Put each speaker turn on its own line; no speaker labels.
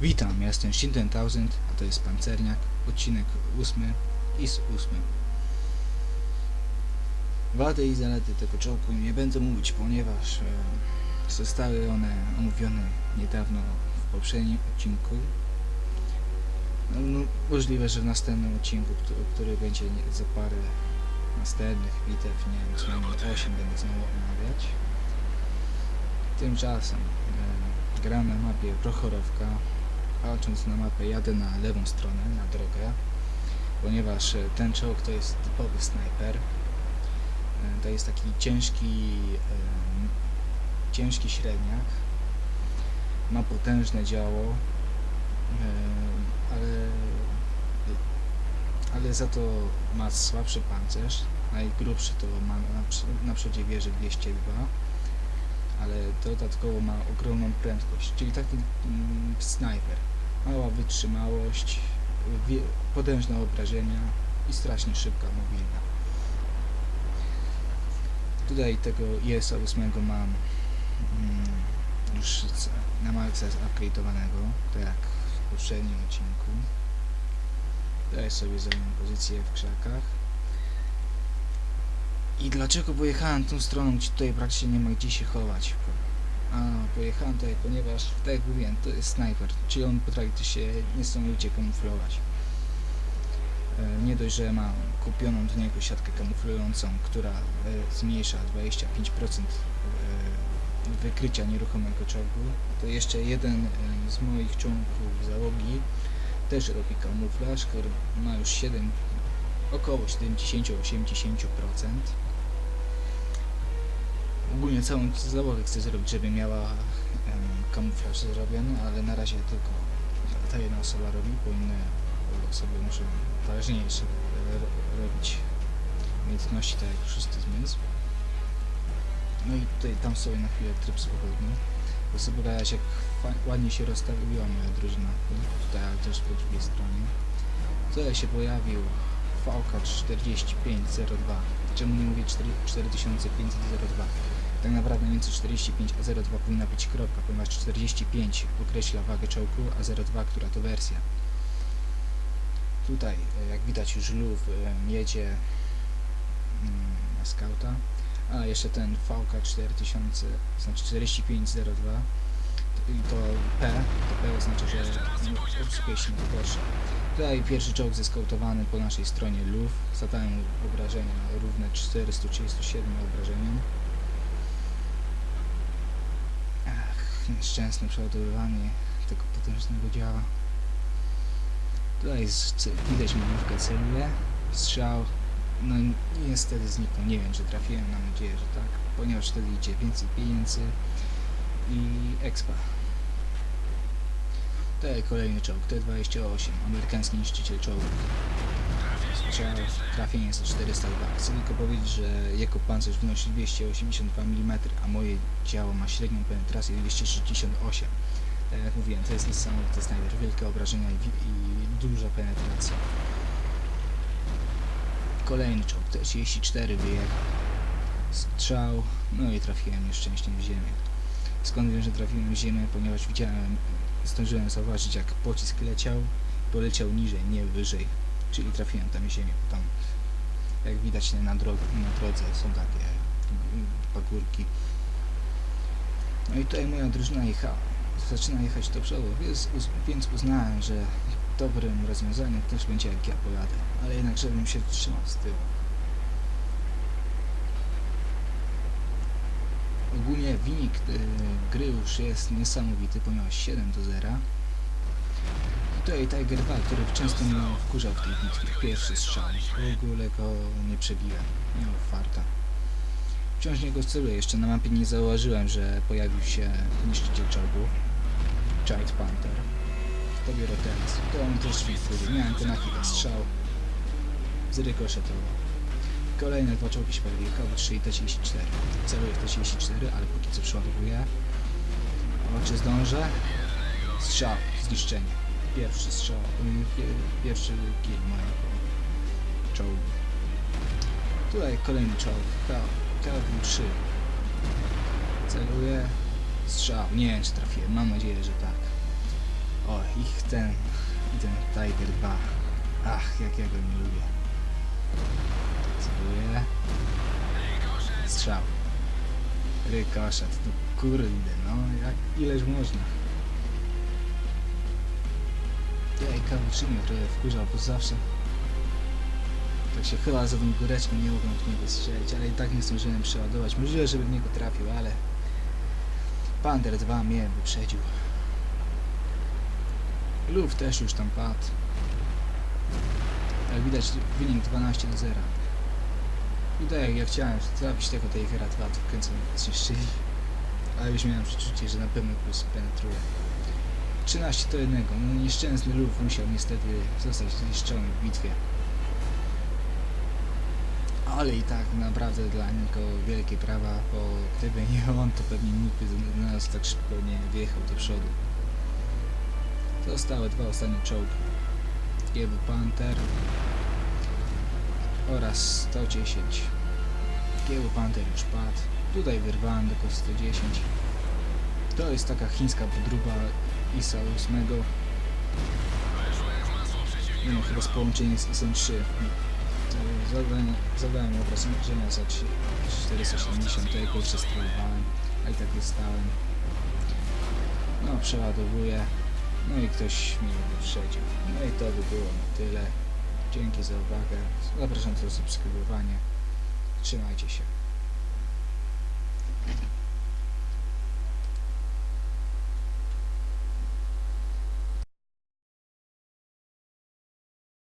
Witam, ja jestem Shin 1000, a to jest Pancerniak, odcinek 8 i z 8. Wady i zalety tego czołgu nie będę mówić, ponieważ e, zostały one omówione niedawno w poprzednim odcinku. No, no, możliwe, że w następnym odcinku, który, który będzie nie- za parę następnych bitew, nie wiem, co najmniej 8 będę znowu omawiać. Tymczasem e, na mapie Prochorowka, patrząc na mapę jadę na lewą stronę, na drogę, ponieważ e, ten czołg to jest typowy snajper. E, To jest taki ciężki, em, ciężki średniak. Ma potężne działo, ale, ale za to ma słabszy pancerz. Najgrubszy to ma na przodzie wieży 202 ale dodatkowo ma ogromną prędkość, czyli taki mm, snajper. Mała wytrzymałość, potężne obrażenia i strasznie szybka, mobilna. Tutaj tego IS-8 mam mm, już na maksa zakredytowanego, tak jak w poprzednim odcinku. Tutaj sobie zajmę pozycję w krzakach. I dlaczego pojechałem tą stroną, gdzie tutaj praktycznie nie ma gdzie się chować? A, pojechałem tutaj, ponieważ, tak jak mówiłem, to jest snajper, czyli on potrafi się niesamowicie kamuflować. E, Nie dość, że mam kupioną do niego siatkę kamuflującą, która e, zmniejsza 25% e, wykrycia nieruchomego czołgu, to jeszcze jeden z moich członków załogi też robi kamuflaż, który ma już 7, około 70-80%. Ogólnie całą załogę chcę zrobić, żeby miała em, kamuflaż zrobiony, ale na razie tylko ta jedna osoba robi, bo inne osoby muszą ważniejsze e, ro- robić umiejętności, tak jak szósty zmysł. No i tutaj tam sobie na chwilę tryb swobodny. Bo sobie jak ładnie się rozstawiła moja drużyna. Tutaj, ale też po drugiej stronie. Tutaj się pojawił VK4502. Czemu nie mówię 4, 4502? Tak naprawdę między 45 a 02 powinna być kropka, ponieważ 45 określa wagę czołgu, a 02, która to wersja. Tutaj, e, jak widać, już luf e, jedzie mm, na skauta. A jeszcze ten VK4000, znaczy 4502 to- i to P, to P oznacza, że obsługuje się na Porsche. Tutaj pierwszy czołg zeskautowany po naszej stronie LUF. Zadałem obrażenia równe 437 obrażeniom. Ach, nieszczęsne przeładowywanie tego potężnego działa. Tutaj ce- widać manewkę celuje. Strzał. No niestety zniknął. Nie wiem, czy trafiłem. Mam nadzieję, że tak. Ponieważ wtedy idzie więcej pieniędzy i expa. Tutaj kolejny czołg, T-28, amerykański niszczyciel czołgów. Strzał, trafienie jest 402. Chcę tylko powiedzieć, że jego pancerz wynosi 282 mm, a moje działo ma średnią penetrację 268. Tak jak mówiłem, to jest niesamowity snajper, wielkie obrażenia i, i duża penetracja. Kolejny czołg, T-34 wyjechał. Strzał, no i trafiłem nieszczęśnie w ziemię. Skąd wiem, że trafiłem w ziemię? Ponieważ widziałem, zdążyłem zauważyć jak pocisk leciał, poleciał niżej, nie wyżej. Czyli trafiłem tam ziemię, bo tam jak widać na, na drodze są takie mm, pagórki. No i tutaj moja drużyna jechała. Zaczyna jechać do przodu, więc, uz więc uznałem, że dobrym rozwiązaniem też będzie jak ja pojadę, ale jednak żebym się trzymał z tyłu. Ogólnie wynik y, gry już jest niesamowity, ponieważ 7 do 0. Tutaj Tiger 2, który często mnie wkurzał w tej bitwie. Pierwszy strzał. W ogóle go nie przebiłem. Miał farta. Wciąż nie go celuję. Jeszcze na mapie nie zauważyłem, że pojawił się niszczyciel czołgu. Giant Panther. To biorę teraz. To on też mnie wkurzył. Miałem go na chwilę strzał. Zrykoszetował. Kolejne dwa czołgi się pojawiły, KW3 i T-34. Celuję w T-34, ale póki co przeładowuję. O, czy zdążę? Strzał, zniszczenie. Pierwszy strzał, y, pie- pierwszy kill mojego czołgu. Tutaj kolejny czołg, K- KW3. Celuję. Strzał, nie wiem czy trafiłem, mam nadzieję, że tak. O, ich ten, ten Tiger 2. Ach, jak ja go nie lubię. Celuję. Strzał. Rykoszet, no kurde, no jak, ileż można. Tutaj kawuczynie trochę wkurzał, bo zawsze tak się chyba za tą góreczką nie mogłem w niego strzelić, ale i tak nie zdążyłem przeładować. Możliwe, żeby w niego trafił, ale Pander 2 mnie wyprzedził. Luf też już tam padł. Jak widać wynik 12 do 0. I tak jak ja chciałem trafić tego Tigera 2, to w końcu mnie zniszczyli. Ale już miałem przeczucie, że na pewno go spenetruje. 13 do 1. No nieszczęsny Luf musiał niestety zostać zniszczony w bitwie. Ale i tak naprawdę dla niego wielkie prawa, bo gdyby nie on, to pewnie nikt by do nas tak szybko nie wjechał do przodu. Zostały dwa ostatnie czołgi. Giebu Panther oraz 110. Giebu Panther już padł. Tutaj wyrwałem tylko 110. To jest taka chińska podróba ISA 8. Nie no, chyba z połączeniem z ISem 3. To Zadałem, zadałem opracowania za 3 470, to jakoś jeszcze spróbowałem, a i tak dostałem. No, przeładowuję. No i ktoś mnie wyprzedził. No i to by było na tyle. Dzięki za uwagę. Zapraszam do subskrybowania. Trzymajcie się.